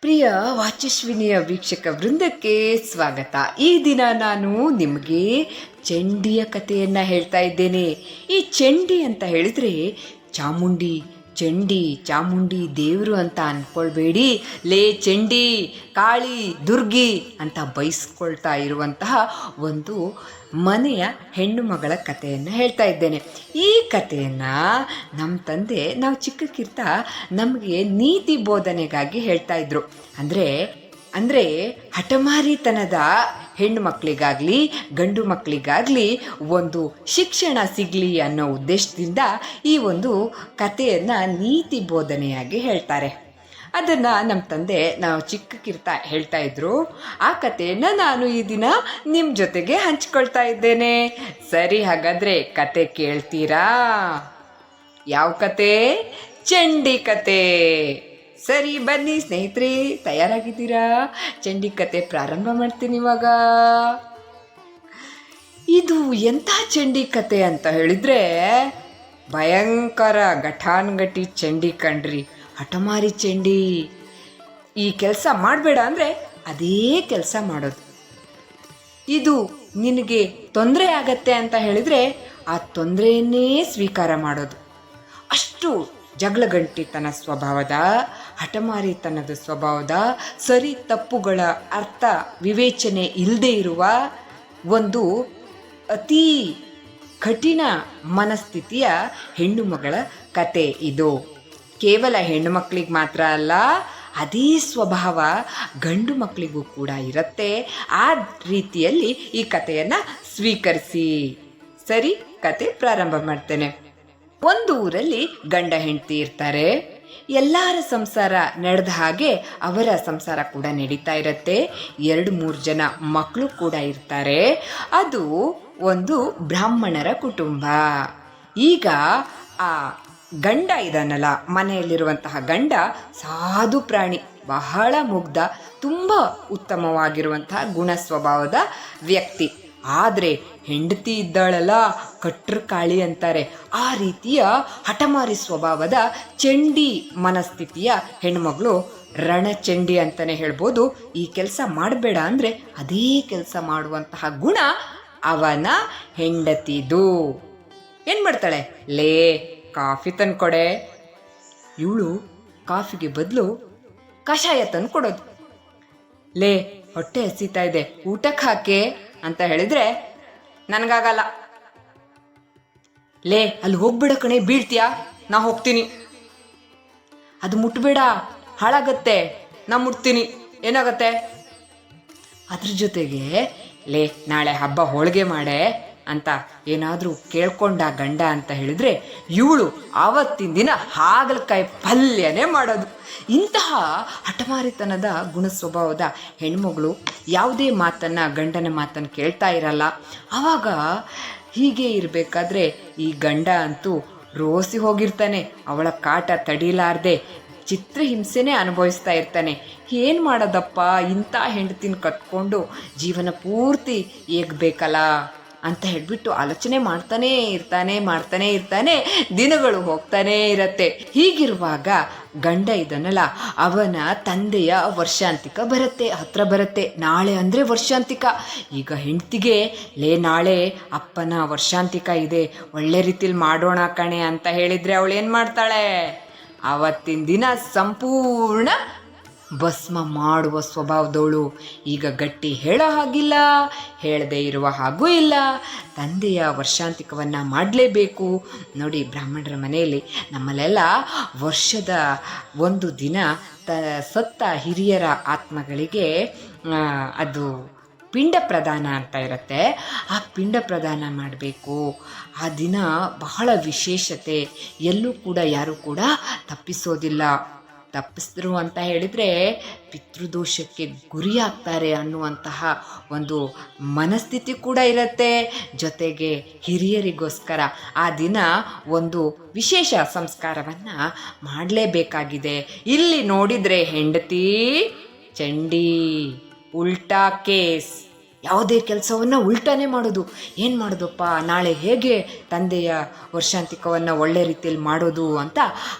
ಪ್ರಿಯ ವಾಚಸ್ವಿನಿಯ ವೀಕ್ಷಕ ವೃಂದಕ್ಕೆ ಸ್ವಾಗತ. ಈ ದಿನ ನಾನು ನಿಮಗೆ ಚಂಡಿಯ ಕಥೆಯನ್ನು ಹೇಳ್ತಾ ಇದ್ದೇನೆ. ಈ ಚಂಡಿ ಅಂತ ಹೇಳಿದರೆ ಚಾಮುಂಡಿ, ಚಂಡಿ, ಚಾಮುಂಡಿ ದೇವರು ಅಂತ ಅಂದ್ಕೊಳ್ಬೇಡಿ ಲೇ ಚಂಡಿ, ಕಾಳಿ, ದುರ್ಗಿ ಅಂತ ಬಯಸ್ಕೊಳ್ತಾ ಇರುವಂತಹ ಒಂದು ಮನೆಯ ಹೆಣ್ಣು ಮಗಳ ಕಥೆಯನ್ನು ಹೇಳ್ತಾ ಇದ್ದೇನೆ. ಈ ಕಥೆಯನ್ನು ನಮ್ಮ ತಂದೆ ನಾವು ಚಿಕ್ಕಕ್ಕಿರ್ತ ನಮಗೆ ನೀತಿ ಬೋಧನೆಗಾಗಿ ಹೇಳ್ತಾ ಇದ್ರು. ಅಂದರೆ ಅಂದರೆ ಹಠಮಾರಿತನದ ಹೆಣ್ಣು ಮಕ್ಕಳಿಗಾಗಲಿ ಗಂಡು ಮಕ್ಕಳಿಗಾಗಲಿ ಒಂದು ಶಿಕ್ಷಣ ಸಿಗಲಿ ಅನ್ನೋ ಉದ್ದೇಶದಿಂದ ಈ ಒಂದು ಕಥೆಯನ್ನು ನೀತಿ ಬೋಧನೆಯಾಗಿ ಹೇಳ್ತಾರೆ. ಅದನ್ನು ನಮ್ಮ ತಂದೆ ನಾವು ಚಿಕ್ಕಕ್ಕಿರ್ತಾ ಹೇಳ್ತಾ ಇದ್ರು. ಆ ಕಥೆಯನ್ನು ನಾನು ಈ ದಿನ ನಿಮ್ಮ ಜೊತೆಗೆ ಹಂಚ್ಕೊಳ್ತಾ ಇದ್ದೇನೆ. ಸರಿ ಹಾಗಾದರೆ ಕತೆ ಕೇಳ್ತೀರಾ? ಯಾವ ಕತೆ? ಚಂಡಿ ಕತೆ. ಸರಿ ಬನ್ನಿ ಸ್ನೇಹಿತರೆ, ತಯಾರಾಗಿದ್ದೀರಾ? ಚಂಡಿ ಕತೆ ಪ್ರಾರಂಭ ಮಾಡ್ತೀನಿ ಇವಾಗ. ಇದು ಎಂಥ ಚಂಡಿ ಕತೆ ಅಂತ ಹೇಳಿದ್ರೆ ಭಯಂಕರ ಘಟಾನ್ಘಟಿ ಚಂಡಿ ಕಣ್ರಿ. ಹಠಮಾರಿ ಚಂಡಿ. ಈ ಕೆಲಸ ಮಾಡಬೇಡ ಅಂದರೆ ಅದೇ ಕೆಲಸ ಮಾಡೋದು. ಇದು ನಿನಗೆ ತೊಂದರೆ ಆಗತ್ತೆ ಅಂತ ಹೇಳಿದರೆ ಆ ತೊಂದರೆಯನ್ನೇ ಸ್ವೀಕಾರ ಮಾಡೋದು. ಅಷ್ಟು ಜಗಳಗಂಟಿತನ ಸ್ವಭಾವದ, ಹಠಮಾರಿತನದ ಸ್ವಭಾವದ, ಸರಿ ತಪ್ಪುಗಳ ಅರ್ಥ ವಿವೇಚನೆ ಇಲ್ಲದೆ ಇರುವ ಒಂದು ಅತೀ ಕಠಿಣ ಮನಸ್ಥಿತಿಯ ಹೆಣ್ಣು ಮಗಳ ಕತೆ ಇದು. ಕೇವಲ ಹೆಣ್ಣು ಮಕ್ಕಳಿಗೆ ಮಾತ್ರ ಅಲ್ಲ, ಅದೇ ಸ್ವಭಾವ ಗಂಡು ಮಕ್ಕಳಿಗೂ ಕೂಡ ಇರುತ್ತೆ. ಆ ರೀತಿಯಲ್ಲಿ ಈ ಕಥೆಯನ್ನು ಸ್ವೀಕರಿಸಿ. ಸರಿ ಕತೆ ಪ್ರಾರಂಭ ಮಾಡ್ತೇನೆ. ಒಂದು ಊರಲ್ಲಿ ಗಂಡ ಹೆಂಡತಿ ಇರ್ತಾರೆ. ಎಲ್ಲರ ಸಂಸಾರ ನಡೆದ ಹಾಗೆ ಅವರ ಸಂಸಾರ ಕೂಡ ನಡೀತಾ ಇರುತ್ತೆ. ಎರಡು ಮೂರು ಜನ ಮಕ್ಕಳು ಕೂಡ ಇರ್ತಾರೆ. ಅದು ಒಂದು ಬ್ರಾಹ್ಮಣರ ಕುಟುಂಬ. ಈಗ ಆ ಗಂಡ ಇದಾನಲ್ಲ, ಮನೆಯಲ್ಲಿರುವಂತಹ ಗಂಡ ಸಾಧು ಪ್ರಾಣಿ, ಬಹಳ ಮುಗ್ಧ, ತುಂಬ ಉತ್ತಮವಾಗಿರುವಂತಹ ಗುಣ ಸ್ವಭಾವದ ವ್ಯಕ್ತಿ. ಆದರೆ ಹೆಂಡತಿ ಇದ್ದಾಳಲ್ಲ, ಕಟ್ರ ಕಾಳಿ ಅಂತಾರೆ. ಆ ರೀತಿಯ ಹಠಮಾರಿ ಸ್ವಭಾವದ ಚಂಡಿ ಮನಸ್ಥಿತಿಯ ಹೆಣ್ಮಗಳು ರಣಚಂಡಿ ಅಂತಲೇ ಹೇಳ್ಬೋದು. ಈ ಕೆಲಸ ಮಾಡಬೇಡ ಅಂದರೆ ಅದೇ ಕೆಲಸ ಮಾಡುವಂತಹ ಗುಣ ಅವನ ಹೆಂಡತಿದು. ಏನು ಮಾಡ್ತಾಳೆ? ಲೇ ಕಾಫಿ ತಂದ್ಕೊಡೆ. ಇವಳು ಕಾಫಿಗೆ ಬದಲು ಕಷಾಯ ತಂದು ಕೊಡೋದು ಲೇ, ಹೊಟ್ಟೆ ಹಸಿತಾ ಇದೆ, ಊಟಕ್ಕೆ ಹಾಕೆ ಅಂತ ಹೇಳಿದ್ರೆ ನನಗಾಗಲ್ಲ. ಲೇ, ಅಲ್ಲಿ ಹೋಗ್ಬೇಡ ಕಣೆ, ಬೀಳ್ತೀಯಾ? ನಾ ಹೋಗ್ತೀನಿ. ಅದು ಮುಟ್ಬೇಡ, ಹಾಳಾಗತ್ತೆ, ನಾ ಮುಟ್ತೀನಿ. ಏನಾಗತ್ತೆ? ಅದ್ರ ಜೊತೆಗೆ, ಲೇ, ನಾಳೆ ಹಬ್ಬ ಹೋಳಿಗೆ ಮಾಡೆ. ಅಂತ ಏನಾದರೂ ಕೇಳ್ಕೊಂಡ ಗಂಡ ಅಂತ ಹೇಳಿದ್ರೆ ಇವಳು ಆವತ್ತಿನ ದಿನ ಹಾಗಲಕಾಯಿ ಪಲ್ಯನೇ ಮಾಡೋದು. ಇಂತಹ ಹಠಮಾರಿತನದ ಗುಣ ಸ್ವಭಾವದ ಹೆಣ್ಮಗಳು ಯಾವುದೇ ಮಾತನ್ನು, ಗಂಡನ ಮಾತನ್ನು ಕೇಳ್ತಾ ಇರಲ್ಲ. ಆವಾಗ ಹೀಗೆ ಇರಬೇಕಾದ್ರೆ ಈ ಗಂಡ ಅಂತೂ ರೋಸಿ ಹೋಗಿರ್ತಾನೆ, ಅವಳ ಕಾಟ ತಡಿಲಾರ್ದೆ ಚಿತ್ರಹಿಂಸೆನೇ ಅನುಭವಿಸ್ತಾ ಇರ್ತಾನೆ. ಏನು ಮಾಡೋದಪ್ಪ, ಇಂಥ ಹೆಂಡತಿನ ಕತ್ಕೊಂಡು ಜೀವನ ಪೂರ್ತಿ ಏಗಬೇಕಲ್ಲ ಅಂತ ಹೇಳ್ಬಿಟ್ಟು ಆಲೋಚನೆ ಮಾಡ್ತಾನೇ ಇರ್ತಾನೆ, ಮಾಡ್ತಾನೆ ಇರ್ತಾನೆ, ದಿನಗಳು ಹೋಗ್ತಾನೇ ಇರತ್ತೆ. ಹೀಗಿರುವಾಗ ಗಂಡ ಇದನ್ನಲ್ಲ ಅವನ ತಂದೆಯ ವರ್ಷಾಂತಿಕ ಬರುತ್ತೆ, ಹತ್ರ ಬರುತ್ತೆ. ನಾಳೆ ಅಂದರೆ ವರ್ಷಾಂತಿಕ. ಈಗ ಹೆಂಡ್ತಿಗೆ, ಲೇ ನಾಳೆ ಅಪ್ಪನ ವರ್ಷಾಂತಿಕ ಇದೆ, ಒಳ್ಳೆ ರೀತಿಲಿ ಮಾಡೋಣ ಕಣೆ ಅಂತ ಹೇಳಿದರೆ ಅವಳು ಏನು ಮಾಡ್ತಾಳೆ? ಆವತ್ತಿನ ದಿನ ಸಂಪೂರ್ಣ ಭಸ್ಮ ಮಾಡುವ ಸ್ವಭಾವದವಳು. ಈಗ ಗಟ್ಟಿ ಹೇಳೋ ಹಾಗಿಲ್ಲ, ಹೇಳದೇ ಇರುವ ಹಾಗೂ ಇಲ್ಲ. ತಂದೆಯ ವರ್ಷಾಂತಿಕವನ್ನು ಮಾಡಲೇಬೇಕು. ನೋಡಿ ಬ್ರಾಹ್ಮಣರ ಮನೆಯಲ್ಲಿ ನಮ್ಮಲ್ಲೆಲ್ಲ ವರ್ಷದ ಒಂದು ದಿನ ತ, ಸತ್ತ ಹಿರಿಯರ ಆತ್ಮಗಳಿಗೆ ಅದು ಪಿಂಡ ಪ್ರದಾನ ಅಂತ ಇರುತ್ತೆ. ಆ ಪಿಂಡ ಪ್ರದಾನ ಮಾಡಬೇಕು. ಆ ದಿನ ಬಹಳ ವಿಶೇಷತೆ. ಎಲ್ಲೂ ಕೂಡ ಯಾರೂ ಕೂಡ ತಪ್ಪಿಸೋದಿಲ್ಲ. ತಪ್ಪಿಸಿದ್ರು ಅಂತ ಹೇಳಿದರೆ ಪಿತೃದೋಷಕ್ಕೆ ಗುರಿಯಾಗ್ತಾರೆ ಅನ್ನುವಂತಹ ಒಂದು ಮನಸ್ಥಿತಿ ಕೂಡ ಇರುತ್ತೆ. ಜೊತೆಗೆ ಹಿರಿಯರಿಗೋಸ್ಕರ ಆ ದಿನ ಒಂದು ವಿಶೇಷ ಸಂಸ್ಕಾರವನ್ನು ಮಾಡಲೇಬೇಕಾಗಿದೆ. ಇಲ್ಲಿ ನೋಡಿದರೆ ಹೆಂಡತಿ, ಚಂಡಿ, ಉಲ್ಟಾ ಕೇಸ್. ಯಾವುದೇ ಕೆಲಸವನ್ನು ಉಲ್ಟಾನೇ ಮಾಡೋದು. ಏನು ಮಾಡೋದಪ್ಪ? ನಾಳೆ ಹೇಗೆ ತಂದೆಯ ವರ್ಷಾಂತಿಕವನ್ನು ಒಳ್ಳೆ ರೀತಿಯಲ್ಲಿ ಮಾಡೋದು ಅಂತ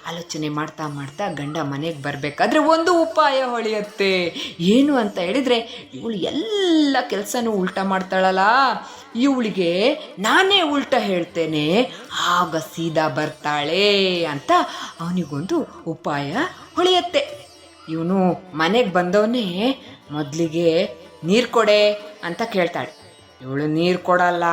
ಆಲೋಚನೆ ಮಾಡ್ತಾ ಮಾಡ್ತಾ ಗಂಡ ಮನೆಗೆ ಬರಬೇಕಾದ್ರೆ ಒಂದು ಉಪಾಯ ಹೊಳೆಯುತ್ತೆ. ಏನು ಅಂತ ಹೇಳಿದರೆ, ಇವಳು ಎಲ್ಲ ಕೆಲಸನೂ ಉಲ್ಟಾ ಮಾಡ್ತಾಳಲ್ಲ. ಇವಳಿಗೆ ನಾನೇ ಉಲ್ಟಾ ಹೇಳ್ತೇನೆ, ಆಗ ಸೀದಾ ಬರ್ತಾಳೆ ಅಂತ ಅವನಿಗೊಂದು ಉಪಾಯ ಹೊಳೆಯುತ್ತೆ. ಇವನು ಮನೆಗೆ ಬಂದವನೇ ಮೊದಲಿಗೆ ನೀರು ಕೊಡೆ ಅಂತ ಕೇಳ್ತಾಳೆ. ಇವಳು ನೀರು ಕೊಡಲ್ಲ.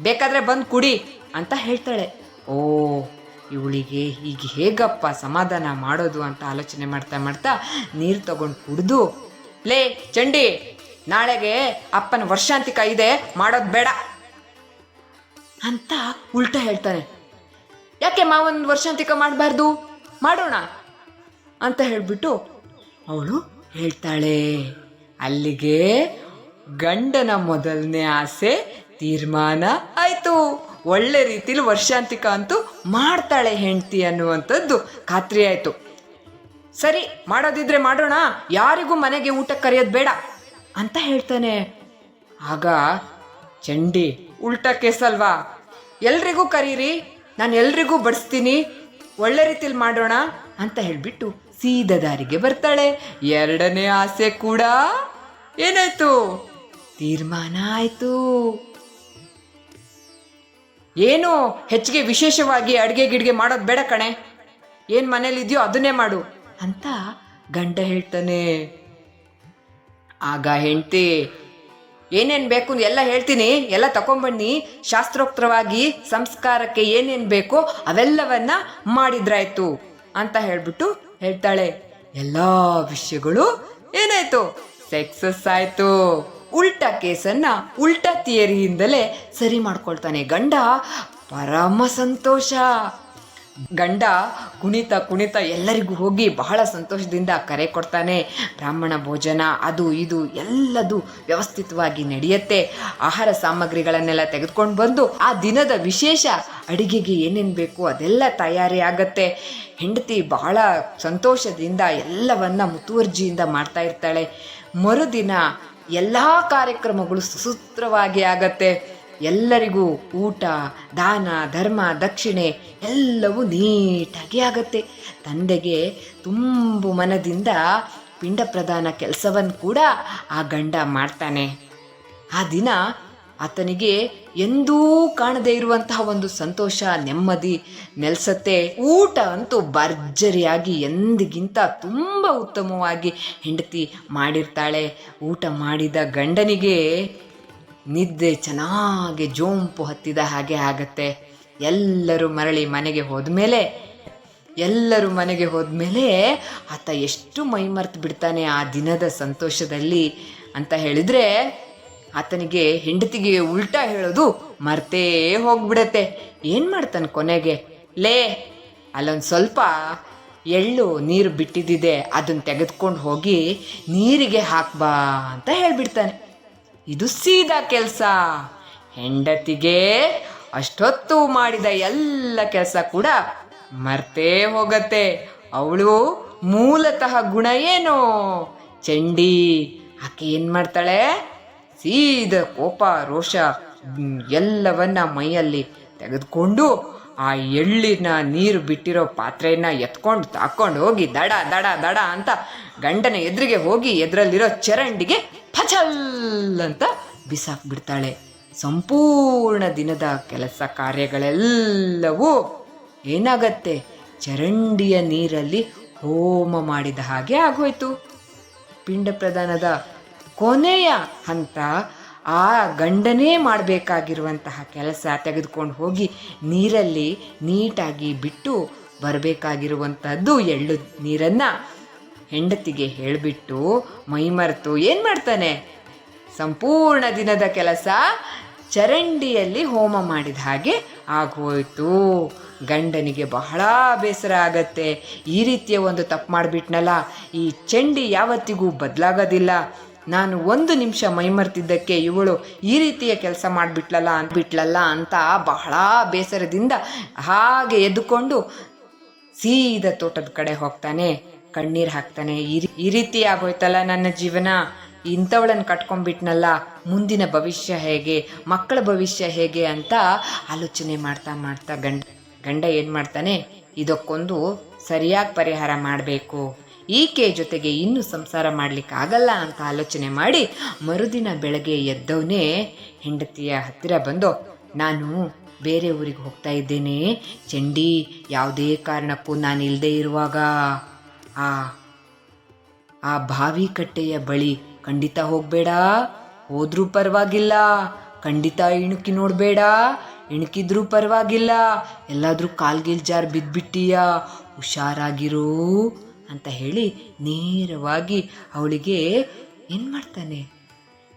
ಬೇಕಾದರೆ ಬಂದು ಕುಡಿ ಅಂತ ಹೇಳ್ತಾಳೆ. ಓ, ಇವಳಿಗೆ ಈಗ ಹೇಗಪ್ಪ ಸಮಾಧಾನ ಮಾಡೋದು ಅಂತ ಆಲೋಚನೆ ಮಾಡ್ತಾ ಮಾಡ್ತಾ ನೀರು ತಗೊಂಡು ಕುಡಿದು, ಲೇ ಚಂಡಿ, ನಾಳೆಗೆ ಅಪ್ಪನ ವರ್ಷಾಂತಿಕ ಇದೆ, ಮಾಡೋದು ಬೇಡ ಅಂತ ಉಲ್ಟಾ ಹೇಳ್ತಾನೆ. ಯಾಕೆ ಮಾವನ ವರ್ಷಾಂತಿಕ ಮಾಡಬಾರ್ದು? ಮಾಡೋಣ ಅಂತ ಹೇಳಿಬಿಟ್ಟು ಅವಳು ಹೇಳ್ತಾಳೆ. ಅಲ್ಲಿಗೆ ಗಂಡನ ಮೊದಲನೇ ಆಸೆ ತೀರ್ಮಾನ ಆಯಿತು. ಒಳ್ಳೆ ರೀತಿಲಿ ವರ್ಷಾಂತಿಕ ಅಂತೂ ಮಾಡ್ತಾಳೆ ಹೆಂಡತಿ ಅನ್ನುವಂಥದ್ದು ಖಾತ್ರಿ ಆಯಿತು. ಸರಿ, ಮಾಡೋದಿದ್ರೆ ಮಾಡೋಣ, ಯಾರಿಗೂ ಮನೆಗೆ ಊಟಕ್ಕೆ ಕರೆಯೋದು ಬೇಡ ಅಂತ ಹೇಳ್ತಾನೆ. ಆಗ ಚಂಡಿ, ಉಲ್ಟ ಕೇಸಲ್ವಾ ಎಲ್ರಿಗೂ ಕರೀರಿ, ನಾನು ಎಲ್ರಿಗೂ ಬಡಿಸ್ತೀನಿ, ಒಳ್ಳೆ ರೀತಿಲಿ ಮಾಡೋಣ ಅಂತ ಹೇಳಿಬಿಟ್ಟು ಸೀದ ದಾರಿಗೆ ಬರ್ತಾಳೆ. ಎರಡನೇ ಆಸೆ ಕೂಡ ಏನಾಯ್ತು? ತೀರ್ಮಾನ ಆಯ್ತು. ಏನು? ಹೆಚ್ಚಿಗೆ ವಿಶೇಷವಾಗಿ ಅಡುಗೆ ಗಿಡ್ಗೆ ಮಾಡೋದು ಬೇಡ ಕಣೆ. ಏನು ಮನೇಲಿದೆಯೋ ಅದನ್ನೇ ಮಾಡು. ಅಂತ ಗಂಡ ಹೇಳ್ತಾನೆ. ಆಗ ಹೆಂಡ್ತಿ, ಏನೇನು ಬೇಕು ಎಲ್ಲ ಹೇಳ್ತೀನಿ. ಎಲ್ಲ ತಗೊಂಬನ್ನಿ ಶಾಸ್ತ್ರೋಕ್ತವಾಗಿ ಸಂಸ್ಕಾರಕ್ಕೆ ಏನೇನು ಬೇಕೋ ಅವೆಲ್ಲವನ್ನ ಮಾಡಿದ್ರಾಯ್ತು ಅಂತ ಹೇಳ್ಬಿಟ್ಟು ಹೇಳ್ತಾಳೆ. ಎಲ್ಲ ವಿಷಯಗಳು ಏನಾಯ್ತು? ಸಕ್ಸಸ್ ಆಯ್ತು ಉಲ್ಟಾ ಕೇಸನ್ನ ಉಲ್ಟಾ ಥಿಯರಿಯಿಂದಲೇ ಸರಿ ಮಾಡ್ಕೊಳ್ತಾನೆ ಗಂಡ. ಪರಮ ಸಂತೋಷ. ಗಂಡ ಕುಣಿತ ಕುಣಿತ ಎಲ್ಲರಿಗೂ ಹೋಗಿ ಬಹಳ ಸಂತೋಷದಿಂದ ಕರೆ ಕೊಡ್ತಾನೆ. ಬ್ರಾಹ್ಮಣ ಭೋಜನ, ಅದು ಇದು ಎಲ್ಲದು ವ್ಯವಸ್ಥಿತವಾಗಿ ನಡೆಯುತ್ತೆ. ಆಹಾರ ಸಾಮಗ್ರಿಗಳನ್ನೆಲ್ಲ ತೆಗೆದುಕೊಂಡು ಬಂದು ಆ ದಿನದ ವಿಶೇಷ ಅಡಿಗೆಗೆ ಏನೇನು ಬೇಕು ಅದೆಲ್ಲ ತಯಾರಿ ಆಗತ್ತೆ. ಹೆಂಡತಿ ಬಹಳ ಸಂತೋಷದಿಂದ ಎಲ್ಲವನ್ನ ಮುತುವರ್ಜಿಯಿಂದ ಮಾಡ್ತಾ ಇರ್ತಾಳೆ. ಮರುದಿನ ಎಲ್ಲ ಕಾರ್ಯಕ್ರಮಗಳು ಸುಸೂತ್ರವಾಗಿ ಆಗತ್ತೆ. ಎಲ್ಲರಿಗೂ ಊಟ, ದಾನ, ಧರ್ಮ, ದಕ್ಷಿಣೆ ಎಲ್ಲವೂ ನೀಟಾಗಿ ಆಗತ್ತೆ. ತಂದೆಗೆ ತುಂಬು ಮನದಿಂದ ಪಿಂಡ ಪ್ರದಾನ ಕೆಲಸವನ್ನು ಕೂಡ ಆ ಗಂಡ ಮಾಡ್ತಾನೆ. ಆ ದಿನ ಆತನಿಗೆ ಎಂದೂ ಕಾಣದೇ ಇರುವಂತಹ ಒಂದು ಸಂತೋಷ, ನೆಮ್ಮದಿ ನೆಲೆಸತ್ತೆ. ಊಟ ಅಂತೂ ಭರ್ಜರಿಯಾಗಿ ಎಂದಿಗಿಂತ ತುಂಬ ಉತ್ತಮವಾಗಿ ಹೆಂಡತಿ ಮಾಡಿರ್ತಾಳೆ. ಊಟ ಮಾಡಿದ ಗಂಡನಿಗೆ ನಿದ್ದೆ ಚೆನ್ನಾಗಿ ಜೋಂಪು ಹತ್ತಿದ ಹಾಗೆ ಆಗತ್ತೆ. ಎಲ್ಲರೂ ಮರಳಿ ಮನೆಗೆ ಹೋದ್ಮೇಲೆ, ಎಲ್ಲರೂ ಮನೆಗೆ ಹೋದ್ಮೇಲೆ ಆತ ಎಷ್ಟು ಮೈಮರ್ತು ಬಿಡ್ತಾನೆ ಆ ದಿನದ ಸಂತೋಷದಲ್ಲಿ ಅಂತ ಹೇಳಿದ್ರೆ ಆತನಿಗೆ ಹೆಂಡತಿಗೆ ಉಲ್ಟಾ ಹೇಳೋದು ಮರ್ತೇ ಹೋಗ್ಬಿಡತ್ತೆ. ಏನು ಮಾಡ್ತಾನೆ ಕೊನೆಗೆ? ಲೇ, ಅಲ್ಲೊಂದು ಸ್ವಲ್ಪ ಎಳ್ಳು ನೀರು ಬಿಟ್ಟಿದ್ದಿದೆ ಅದನ್ನು ತೆಗೆದುಕೊಂಡು ಹೋಗಿ ನೀರಿಗೆ ಹಾಕ್ಬಾ ಅಂತ ಹೇಳ್ಬಿಡ್ತಾನೆ. ಇದು ಸೀದಾ ಕೆಲಸ. ಹೆಂಡತಿಗೆ ಅಷ್ಟೊತ್ತು ಮಾಡಿದ ಎಲ್ಲ ಕೆಲಸ ಕೂಡ ಮರ್ತೇ ಹೋಗತ್ತೆ. ಅವಳು ಮೂಲತಃ ಗುಣ ಏನು? ಚಂಡಿ. ಆಕೆ ಏನು ಮಾಡ್ತಾಳೆ? ಸೀದ ಕೋಪ, ರೋಷ ಎಲ್ಲವನ್ನ ಮೈಯಲ್ಲಿ ತೆಗೆದುಕೊಂಡು ಆ ಎಳ್ಳಿನ ನೀರು ಬಿಟ್ಟಿರೋ ಪಾತ್ರೆಯನ್ನ ಎತ್ಕೊಂಡು ತಾಕೊಂಡು ಹೋಗಿ ದಡ ದಡ ದಡ ಅಂತ ಗಂಡನ ಎದುರಿಗೆ ಹೋಗಿ ಎದುರಲ್ಲಿರೋ ಚರಂಡಿಗೆ ಫಚಲ್ ಅಂತ ಬಿಸಾಕ್ಬಿಡ್ತಾಳೆ. ಸಂಪೂರ್ಣ ದಿನದ ಕೆಲಸ ಕಾರ್ಯಗಳೆಲ್ಲವೂ ಏನಾಗತ್ತೆ? ಚರಂಡಿಯ ನೀರಲ್ಲಿ ಹೋಮ ಮಾಡಿದ ಹಾಗೆ ಆಗೋಯ್ತು. ಪಿಂಡ ಪ್ರದಾನದ ಕೊನೆಯ ಹಂತ, ಆ ಗಂಡನೇ ಮಾಡಬೇಕಾಗಿರುವಂತಹ ಕೆಲಸ ತೆಗೆದುಕೊಂಡು ಹೋಗಿ ನೀರಲ್ಲಿ ನೀಟಾಗಿ ಬಿಟ್ಟು ಬರಬೇಕಾಗಿರುವಂಥದ್ದು ಎಳ್ಳು ನೀರನ್ನು ಹೆಂಡತಿಗೆ ಹೇಳಿಬಿಟ್ಟು ಮೈಮರೆತು ಏನು ಮಾಡ್ತಾನೆ? ಸಂಪೂರ್ಣ ದಿನದ ಕೆಲಸ ಚರಂಡಿಯಲ್ಲಿ ಹೋಮ ಮಾಡಿದ ಹಾಗೆ ಆಗೋಯ್ತು. ಗಂಡನಿಗೆ ಬಹಳ ಬೇಸರ ಆಗತ್ತೆ. ಈ ರೀತಿಯ ಒಂದು ತಪ್ಪು ಮಾಡಿಬಿಟ್ನಲ್ಲ. ಈ ಚಂಡಿ ಯಾವತ್ತಿಗೂ ಬದಲಾಗೋದಿಲ್ಲ. ನಾನು ಒಂದು ನಿಮಿಷ ಮೈಮರ್ತಿದ್ದಕ್ಕೆ ಇವಳು ಈ ರೀತಿಯ ಕೆಲಸ ಮಾಡಿಬಿಟ್ಲಲ್ಲ ಅಂದ್ಬಿಟ್ಲಲ್ಲ ಅಂತ ಬಹಳ ಬೇಸರದಿಂದ ಹಾಗೆ ಎದ್ದುಕೊಂಡು ಸೀದ ತೋಟದ ಕಡೆ ಹೋಗ್ತಾನೆ. ಕಣ್ಣೀರು ಹಾಕ್ತಾನೆ, ಈ ರೀತಿ ಆಗೋಯ್ತಲ್ಲ ನನ್ನ ಜೀವನ? ಇಂಥವಳನ್ನು ಕಟ್ಕೊಂಡ್ಬಿಟ್ನಲ್ಲ, ಮುಂದಿನ ಭವಿಷ್ಯ ಹೇಗೆ, ಮಕ್ಕಳ ಭವಿಷ್ಯ ಹೇಗೆ ಅಂತ ಆಲೋಚನೆ ಮಾಡ್ತಾ ಮಾಡ್ತಾ ಗಂಡ ಗಂಡ ಏನು ಮಾಡ್ತಾನೆ, ಇದಕ್ಕೊಂದು ಸರಿಯಾಗಿ ಪರಿಹಾರ ಮಾಡಬೇಕು. ಈಕೆ ಜೊತೆಗೆ ಇನ್ನೂ ಸಂಸಾರ ಮಾಡ್ಲಿಕ್ಕೆ ಆಗಲ್ಲ ಅಂತ ಆಲೋಚನೆ ಮಾಡಿ ಮರುದಿನ ಬೆಳಗ್ಗೆ ಎದ್ದವನೇ ಹೆಂಡತಿಯ ಹತ್ತಿರ ಬಂದು, ನಾನು ಬೇರೆ ಊರಿಗೆ ಹೋಗ್ತಾ ಇದ್ದೇನೆ, ಚಂಡಿ ಯಾವುದೇ ಕಾರಣಕ್ಕೂ ನಾನು ಇಲ್ಲದೆ ಇರುವಾಗ ಆ ಆ ಬಾವಿ ಕಟ್ಟೆಯ ಬಳಿ ಖಂಡಿತ ಹೋಗ್ಬೇಡ. ಹೋದ್ರೂ ಪರವಾಗಿಲ್ಲ. ಖಂಡಿತ ಇಣುಕಿ ನೋಡಬೇಡ. ಇಣುಕಿದ್ರೂ ಪರವಾಗಿಲ್ಲ. ಎಲ್ಲಾದರೂ ಕಾಲ್ಗಿಲ್ ಜಾರ್ ಬಿದ್ಬಿಟ್ಟೀಯ? ಹುಷಾರಾಗಿರು ಅಂತ ಹೇಳಿ ನೇರವಾಗಿ ಅವಳಿಗೆ ಏನು ಮಾಡ್ತಾನೆ?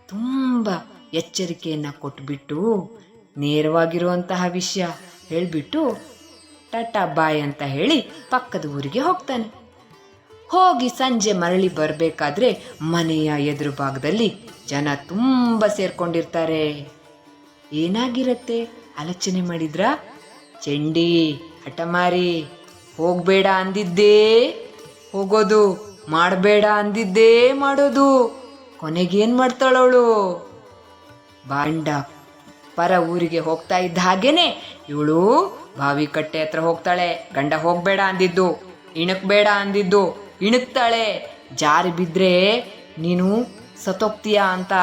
ತುಂಬ ಎಚ್ಚರಿಕೆಯನ್ನು ಕೊಟ್ಬಿಟ್ಟು ನೇರವಾಗಿರುವಂತಹ ವಿಷಯ ಹೇಳಿಬಿಟ್ಟು, ಟಾಟಾ ಬಾಯ್ ಅಂತ ಹೇಳಿ ಪಕ್ಕದ ಊರಿಗೆ ಹೋಗ್ತಾನೆ. ಹೋಗಿ ಸಂಜೆ ಮರಳಿ ಬರಬೇಕಾದ್ರೆ ಮನೆಯ ಎದುರು ಭಾಗದಲ್ಲಿ ಜನ ತುಂಬ ಸೇರ್ಕೊಂಡಿರ್ತಾರೆ. ಏನಾಗಿರತ್ತೆ? ಆಲೋಚನೆ ಮಾಡಿದ್ರಾ? ಚಂಡಿ, ಹಠಮಾರಿ, ಹೋಗ್ಬೇಡ ಅಂದಿದ್ದೇ ಹೋಗೋದು, ಮಾಡಬೇಡ ಅಂದಿದ್ದೇ ಮಾಡೋದು. ಕೊನೆಗೇನು ಮಾಡ್ತಾಳವಳು? ಬಾಂಡ ಪರ ಊರಿಗೆ ಹೋಗ್ತಾ ಇದ್ದ ಹಾಗೇನೆ ಇವಳು ಬಾವಿ ಕಟ್ಟೆ ಹತ್ರ ಹೋಗ್ತಾಳೆ. ಗಂಡ ಹೋಗ್ಬೇಡ ಅಂದಿದ್ದು, ಇಣಕ್ಬೇಡ ಅಂದಿದ್ದು ಇಣಕ್ತಾಳೆ. ಜಾರಿ ಬಿದ್ದರೆ ನೀನು ಸತೋಗ್ತೀಯ ಅಂತ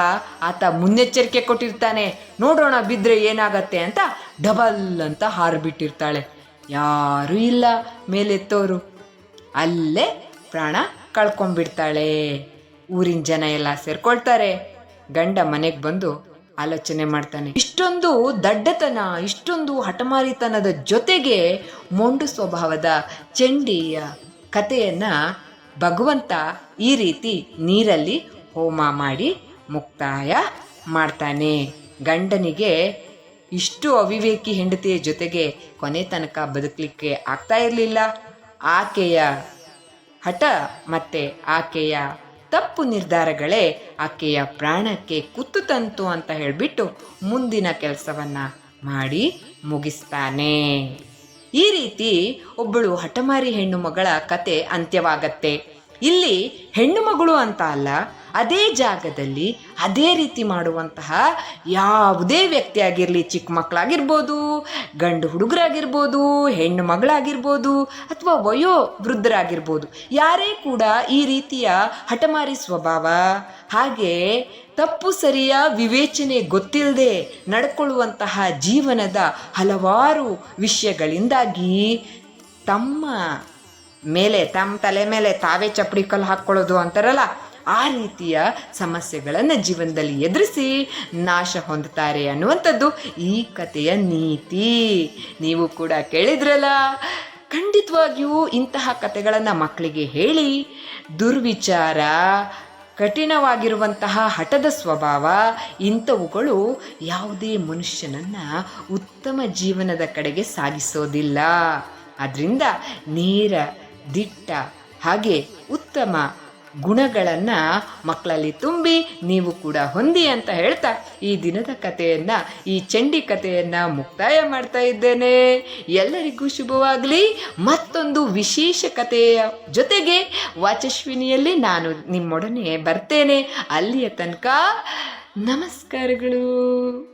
ಆತ ಮುನ್ನೆಚ್ಚರಿಕೆ ಕೊಟ್ಟಿರ್ತಾನೆ. ನೋಡೋಣ ಬಿದ್ದರೆ ಏನಾಗತ್ತೆ ಅಂತ ಡಬಲ್ ಅಂತ ಹಾರಿಬಿಟ್ಟಿರ್ತಾಳೆ. ಯಾರೂ ಇಲ್ಲ ಮೇಲೆತ್ತೋರು. ಅಲ್ಲೇ ಪ್ರಾಣ ಕಳ್ಕೊಂಬಿಡ್ತಾಳೆ ಊರಿನ ಜನ ಎಲ್ಲ ಸೇರ್ಕೊಳ್ತಾರೆ. ಗಂಡ ಮನೆಗೆ ಬಂದು ಆಲೋಚನೆ ಮಾಡ್ತಾನೆ. ಇಷ್ಟೊಂದು ದಡ್ಡತನ, ಇಷ್ಟೊಂದು ಹಠಮಾರಿತನದ ಜೊತೆಗೆ ಮೊಂಡು ಸ್ವಭಾವದ ಚಂಡಿಯ ಕಥೆಯನ್ನ ಭಗವಂತ ಈ ರೀತಿ ನೀರಲ್ಲಿ ಹೋಮ ಮಾಡಿ ಮುಕ್ತಾಯ ಮಾಡ್ತಾನೆ. ಗಂಡನಿಗೆ ಇಷ್ಟು ಅವಿವೇಕಿ ಹೆಂಡತಿಯ ಜೊತೆಗೆ ಕೊನೆ ತನಕ ಬದುಕಲಿಕ್ಕೆ ಆಗ್ತಾ ಇರಲಿಲ್ಲ. ಆಕೆಯ ಹಠ ಮತ್ತೆ ಆಕೆಯ ತಪ್ಪು ನಿರ್ಧಾರಗಳೇ ಆಕೆಯ ಪ್ರಾಣಕ್ಕೆ ಕುತ್ತು ತಂತು ಅಂತ ಹೇಳಿಬಿಟ್ಟು ಮುಂದಿನ ಕೆಲಸವನ್ನು ಮಾಡಿ ಮುಗಿಸ್ತಾನೆ. ಈ ರೀತಿ ಒಬ್ಬಳು ಹಠಮಾರಿ ಹೆಣ್ಣು ಮಗಳ ಕತೆ ಅಂತ್ಯವಾಗತ್ತೆ. ಇಲ್ಲಿ ಹೆಣ್ಣು ಮಗಳು ಅಂತ ಅಲ್ಲ ಅದೇ ಜಾಗದಲ್ಲಿ ಅದೇ ರೀತಿ ಮಾಡುವಂತಹ ಯಾವುದೇ ವ್ಯಕ್ತಿ ಆಗಿರಲಿ ಚಿಕ್ಕ ಮಕ್ಕಳಾಗಿರ್ಬೋದು, ಗಂಡು ಹುಡುಗರಾಗಿರ್ಬೋದು, ಹೆಣ್ಣು ಮಗಳಾಗಿರ್ಬೋದು ಅಥವಾ ವಯೋ ವೃದ್ಧರಾಗಿರ್ಬೋದು ಯಾರೇ ಕೂಡ ಈ ರೀತಿಯ ಹಠಮಾರಿ ಸ್ವಭಾವ, ಹಾಗೆ ತಪ್ಪು ಸರಿಯ ವಿವೇಚನೆ ಗೊತ್ತಿಲ್ಲದೆ ನಡ್ಕೊಳ್ಳುವಂತಹ ಜೀವನದ ಹಲವಾರು ವಿಷಯಗಳಿಂದಾಗಿ ತಮ್ಮ ಮೇಲೆ, ತಮ್ಮ ತಲೆ ಮೇಲೆ ತಾವೇ ಚಪ್ಪಡಿ ಕಲ್ಲು ಹಾಕ್ಕೊಳ್ಳೋದು ಅಂತಾರಲ್ಲ ಆ ರೀತಿಯ ಸಮಸ್ಯೆಗಳನ್ನು ಜೀವನದಲ್ಲಿ ಎದುರಿಸಿ ನಾಶ ಹೊಂದುತ್ತಾರೆ ಅನ್ನುವಂಥದ್ದು ಈ ಕಥೆಯ ನೀತಿ. ನೀವು ಕೂಡ ಕೇಳಿದ್ರಲ್ಲ, ಖಂಡಿತವಾಗಿಯೂ ಇಂತಹ ಕಥೆಗಳನ್ನು ಮಕ್ಕಳಿಗೆ ಹೇಳಿ ದುರ್ವಿಚಾರ, ಕಠಿಣವಾಗಿರುವಂತಹ ಹಠದ ಸ್ವಭಾವ ಇಂಥವುಗಳು ಯಾವುದೇ ಮನುಷ್ಯನನ್ನು ಉತ್ತಮ ಜೀವನದ ಕಡೆಗೆ ಸಾಗಿಸೋದಿಲ್ಲ. ಅದರಿಂದ ನೇರ, ದಿಟ್ಟ ಹಾಗೆ ಉತ್ತಮ ಗುಣಗಳನ್ನು ಮಕ್ಕಳಲ್ಲಿ ತುಂಬಿ ನೀವು ಕೂಡ ಹೊಂದಿ ಅಂತ ಹೇಳ್ತಾ ಈ ದಿನದ ಕಥೆಯನ್ನು, ಈ ಚಂಡಿ ಕಥೆಯನ್ನು ಮುಕ್ತಾಯ ಮಾಡ್ತಾ ಇದ್ದೇನೆ. ಎಲ್ಲರಿಗೂ ಶುಭವಾಗಲಿ. ಮತ್ತೊಂದು ವಿಶೇಷ ಕಥೆಯ ಜೊತೆಗೆ ವಾಚಸ್ವಿನಿಯಲ್ಲಿ ನಾನು ನಿಮ್ಮೊಡನೆ ಬರ್ತೇನೆ. ಅಲ್ಲಿಯ ತನಕ ನಮಸ್ಕಾರಗಳು.